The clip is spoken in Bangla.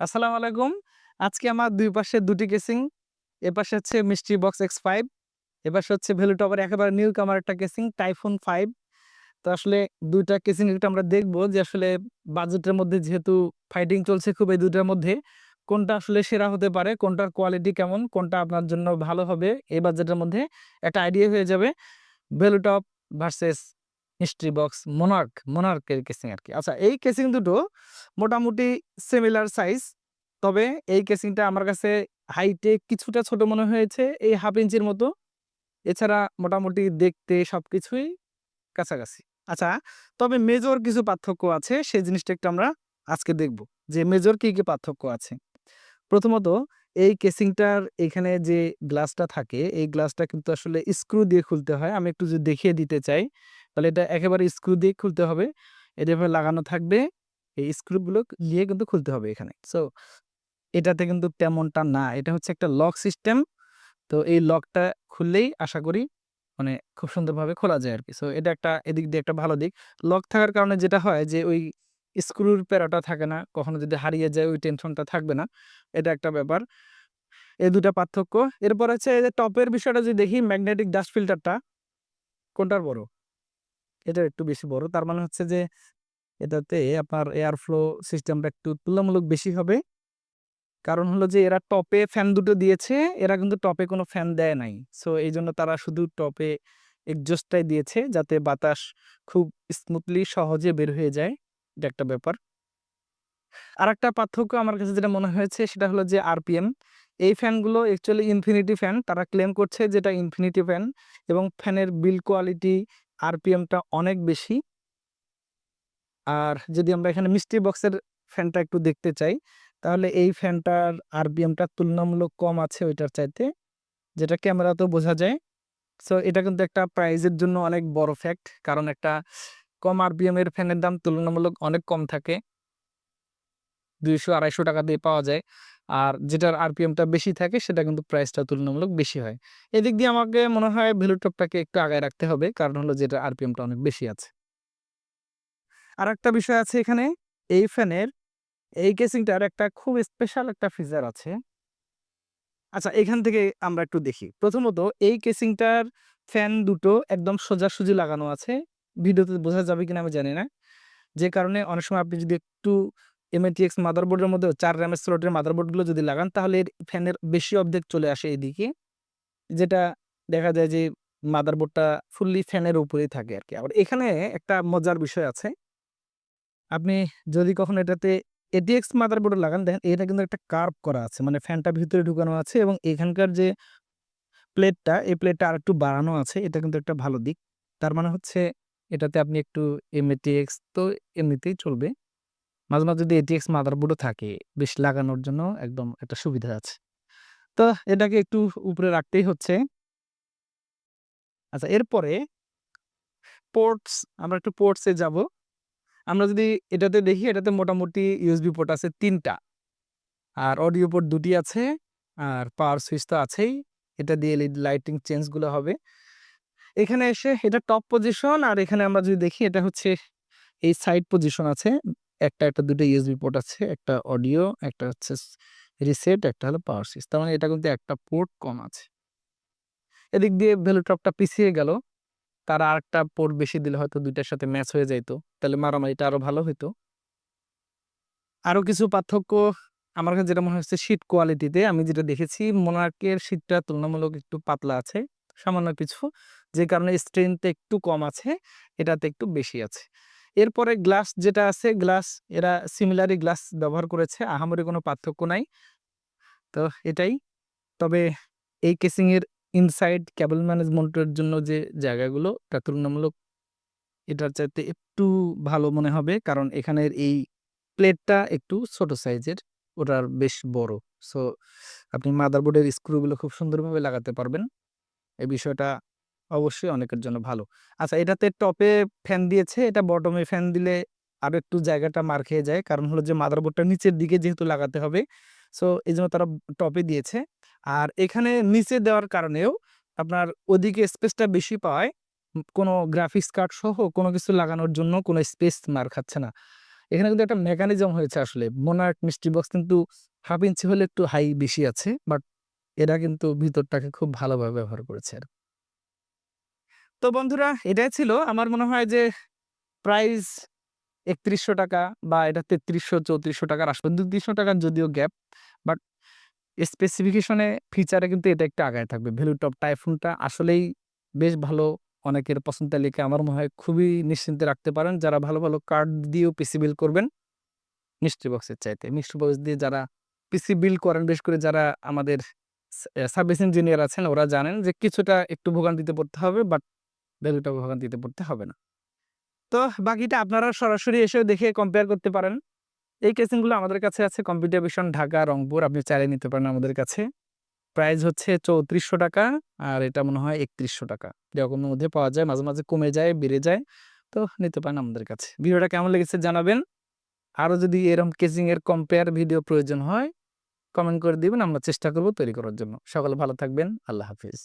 আসসালামু আলাইকুম। আজকে আমার দুই পাশে ২ টি কেসিং। এপাশে হচ্ছে মিস্ট্রি বক্স X5, এপাশে হচ্ছে ভেলুটপের একেবারে নিউ কামার একটা কেসিং টাইফুন ফাইভ তো আসলে দুইটা কেসিং একটু আমরা দেখব যে আসলে বাজেটের মধ্যে যেহেতু ফাইটিং চলছে খুব এই ২ টার মধ্যে কোনটা আসলে সেরা হতে পারে, কোনটার কোয়ালিটি কেমন, কোনটা আপনার জন্য ভালো হবে এই বাজেটের মধ্যে একটা আইডিয়া হয়ে যাবে। ভ্যালু ভেলুটপ ভার্সেস মিস্ট্রি বক্স মোনার্ক, মোনার্কের কেসিং আর কি আচ্ছা এই কেসিং দুটো মোটামুটি সিমিলার সাইজ। তবে এই কেসিংটা আমার কাছে হাইটে কিছুটা ছোট মনে হয়েছে এই হাফ ইঞ্চির মতো। এছাড়া মোটামুটি দেখতে সবকিছুই কাছাকাছি। আচ্ছা তবে মেজর কিছু পার্থক্য আছে সেই জিনিসটা একটু আমরা আজকে দেখব। যে মেজর কি, কি পার্থক্য আছে। প্রথমত এই কেসিংটার এখানে যে গ্লাসটা থাকে এই গ্লাসটা কিন্তু আসলে স্ক্রু দিয়ে খুলতে হয়। আমি একটু যদি দেখিয়ে দিতে চাই তাহলে এটা একেবারে স্ক্রু দিয়ে খুলতে হবে। এটা এভাবে লাগানো থাকবে। এই স্ক্রুগুলো দিয়ে কিন্তু খুলতে হবে এখানে। সো এটাতে কিন্তু তেমনটা না। এটা হচ্ছে একটা লক সিস্টেম। তো এই লকটা খুললেই আশা করি মানে খুব সুন্দরভাবে খোলা যায় আর কি সো এটা একটা এদিক দিয়ে একটা ভালো দিক। লক থাকার কারণে যেটা হয় যে ওই স্ক্রুর প্যারাটা থাকে না। কখনো যদি হারিয়ে যায় ওই টেনশনটা থাকবে না। এটা একটা ব্যাপার। এই দুটা পার্থক্য। এরপর হচ্ছে এই যে টপের বিষয়টা যদি দেখি ম্যাগনেটিক ডাস্ট ফিল্টারটা কোনটার বড়? এটার একটু বেশি বড়। তার মানে হচ্ছে যে, এটাতে আপনার এয়ার ফ্লো সিস্টেমটা একটু তুলনামূলক বেশি হবে। কারণ হলো যে, এরা টপে ফ্যান দুটো দিয়েছে। এরা কিন্তু টপে কোনো ফ্যান দেয় নাই। সো এই জন্য তারা শুধু টপে এক্সজস্টটাই দিয়েছে, যাতে বাতাস খুব স্মুথলি সহজে বের হয়ে যায়। এটা একটা ব্যাপার। আরেকটা পার্থক্য আমার কাছে যেটা মনে হয়েছে, সেটা হলো যে আরপিএম। এই ফ্যানগুলো অ্যাকচুয়ালি ইনফিনিটি ফ্যান। তারা ক্লেম করছে যেটা ইনফিনিটি ফ্যান এবং ফ্যানের বিল কোয়ালিটি আরপিএমটা অনেক বেশি। আর যদি আমরা এখানে মিস্ট্রি বক্সের ফ্যানটা একটু দেখতে চাই, তাহলে এই ফ্যানটার আরপিএমটা তুলনামূলক কম আছে ওইটার চাইতে। যেটা ক্যামেরাতেও বোঝা যায়। সো এটা কিন্তু একটা প্রাইজের জন্য অনেক বড় ফ্যাক্ট। কারণ একটা কম আরপিএম এর ফ্যানের দাম তুলনামূলক অনেক কম থাকে। ৳২০০-৳২৫০ দিয়ে পাওয়া যায়। আর যেটার আরপিএমটা বেশি থাকে, সেটা কিন্তু প্রাইসটা তুলনামূলক বেশি হয়। এদিক দিয়ে আমাকে মনে হয় ভেলুটপটাকে একটু আগায় রাখতে হবে। কারণ হলো যে এটার আরপিএমটা অনেক বেশি আছে। আর একটা বিষয় আছে এখানে, এই ফ্যানের, এই কেসিংটার একটা খুব স্পেশাল একটা ফিচার আছে। আচ্ছা এখান থেকে আমরা একটু দেখি। প্রথমত, এই কেসিংটার ফ্যান দুটো একদম সোজাসুজি লাগানো আছে। ভিডিওতে বোঝা যাবে কিনা আমি জানি না। যে কারণে অনেক সময় আপনি যদি একটু MATX মাদারবোর্ডের মধ্যে চার র‍্যামের স্লটের মাদারবোর্ডগুলো যদি লাগান, তাহলে এর ফ্যানের বেশি অর্ধেক চলে আসে এদিকে। যেটা দেখা যায় যে মাদারবোর্ডটা ফুললি ফ্যানের উপরেই থাকে আর কি আবার এখানে একটা মজার বিষয় আছে। আপনি যদি কখনো এটাতে ATX মাদারবোর্ডে লাগান, দেখেন এটা কিন্তু একটা কার্ভ করা আছে। মানে ফ্যানটা ভিতরে ঢুকানো আছে এবং এখানকার যে প্লেটটা এই প্লেটটা আর একটু বাড়ানো আছে। এটা কিন্তু একটা ভালো দিক। তার মানে হচ্ছে এটাতে আপনি একটু MATX তো এমনিতেই চলবে। মাঝে, মাঝে যদি ATX মাদারবোর্ডও থাকে বেশ লাগানোর জন্য একদম একটা সুবিধা আছে। তো এটাকে একটু উপরে রাখতেই হচ্ছে। আচ্ছা এরপরে পোর্টস আমরা একটু পোর্টস যাব। আমরা যদি এটাতে দেখি এটাতে মোটামুটি ইউএসবি পোর্ট আছে ৩ টা। আর অডিও পোর্ট দুটি আছে। আর পাওয়ার সুইচ তো আছেই। এটা দিয়ে লাইটিং চেঞ্জগুলো হবে। এখানে এসে এটা টপ পজিশন আর এখানে আমরা যদি দেখি এটা হচ্ছে এই সাইড পজিশন আছে। একটা, একটা ২ টা ইউএসবি পোর্ট আছে। একটা অডিও, একটা হচ্ছে রিসেট, একটা হলো পাওয়ার সুইচ। তার মানে এটা কিন্তু একটা পোর্ট কম আছে। এদিক দিয়ে ভেলুটপটা পিছিয়ে গেল। তারা আরেকটা পোর্ট বেশি দিলে হয়তো দুইটার সাথে ম্যাচ হয়ে যাইত। তাহলে মারামারিটা আরও ভালো হইতো। আরও কিছু পার্থক্য আমার কাছে যেটা মনে হচ্ছে শীট কোয়ালিটিতে আমি যেটা দেখেছি মোনার্কের শীটটা তুলনামূলক একটু পাতলা আছে। সামান্য কিছু। যে কারণে স্ট্রেংথ একটু কম আছে। এটাতে একটু বেশি আছে। এরপরে গ্লাস যেটা আছে, গ্লাস এরা সিমিলারই গ্লাস ব্যবহার করেছে। আহামরি কোনো পার্থক্য নাই। তো এটাই। তবে এই কেসিংয়ের ইনসাইড ক্যাবল ম্যানেজমেন্টের জন্য যে জায়গাগুলো তা তুলনামূলক এটার চাইতে একটু ভালো মনে হবে। কারণ এখানের এই প্লেটটা একটু ছোট সাইজের। ওটার বেশ বড়। সো আপনি মাদারবোর্ডের স্ক্রুগুলো খুব সুন্দরভাবে লাগাতে পারবেন। এই বিষয়টা অবশ্যই অনেকের জন্য ভালো। আচ্ছা এটাতে টপে ফ্যান দিয়েছে। এটা বটমে ফ্যান দিলে আরও একটু জায়গাটা মার খেয়ে যায়। কারণ হলো যে মাদারবোর্ডটা নিচের দিকে যেহেতু লাগাতে হবে। সো এই জন্য তারা টপে দিয়েছে। আর এখানে নিচে দেওয়ার কারণেও আপনার ওদিকে স্পেসটা বেশি পাওয়ায় কোনো গ্রাফিক্স কার্ড সহ কোনো কিছু লাগানোর জন্য কোনো স্পেস মার খাচ্ছে না। এখানে কিন্তু একটা মেকানিজম হয়েছে আসলে মোনার্ক মিষ্টি বক্স কিন্তু হাফ ইঞ্চি হলে একটু হাই বেশি আছে, বাট এরা কিন্তু ভিতরটাকে খুব ভালোভাবে ব্যবহার করেছে আর। তো বন্ধুরা, এটাই ছিল আমার মনে হয় যে প্রাইস একত্রিশশো টাকা বা এটা তেত্রিশশো, চৌত্রিশশো টাকার আসবে দু তিনশো টাকার যদিও গ্যাপ বাট স্পেসিফিকেশনে ফিচারে কিন্তু এটা একটু আগায় থাকবে। ভ্যালু টপ টাইফুনটা আসলেই বেশ ভালো, অনেকের পছন্দ তালিকা আমার মনে হয় খুবই নিশ্চিন্তে রাখতে পারেন। যারা ভালো ভালো কার্ড দিয়েও পিসি বিল করবেন মিস্ট্রি বক্সের চাইতে। মিস্ট্রি বক্স দিয়ে যারা পিসি বিল করেন বেশ করে যারা আমাদের সার্ভিস ইঞ্জিনিয়ার আছেন, ওরা জানেন যে কিছুটা একটু ভোগান্তিতে পড়তে হবে বাট ভ্যালুটা ভোগান্তিতে পড়তে হবে না। তো বাকিটা আপনারা সরাসরি এসেও দেখে কম্পেয়ার করতে পারেন। এই কেসিংগুলো আমাদের কাছে আছে কম্পিউটার ভিশন ঢাকা, রংপুর, আপনি চাইলে নিতে পারেন আমাদের কাছে। প্রাইস হচ্ছে চৌত্রিশশো টাকা আর এটা মনে হয় একত্রিশশো টাকা। এরকমের মধ্যে পাওয়া যায়, মাঝে মাঝে কমে যায়, বেড়ে যায়। তো নিতে পারেন আমাদের কাছে। ভিডিওটা কেমন লেগেছে জানাবেন। আরও যদি এরকম কেসিং এর কম্পেয়ার ভিডিও প্রয়োজন হয় কমেন্ট করে দিবেন, আমরা চেষ্টা করব তৈরি করার জন্য। সকলে ভালো থাকবেন, আল্লাহ হাফিজ।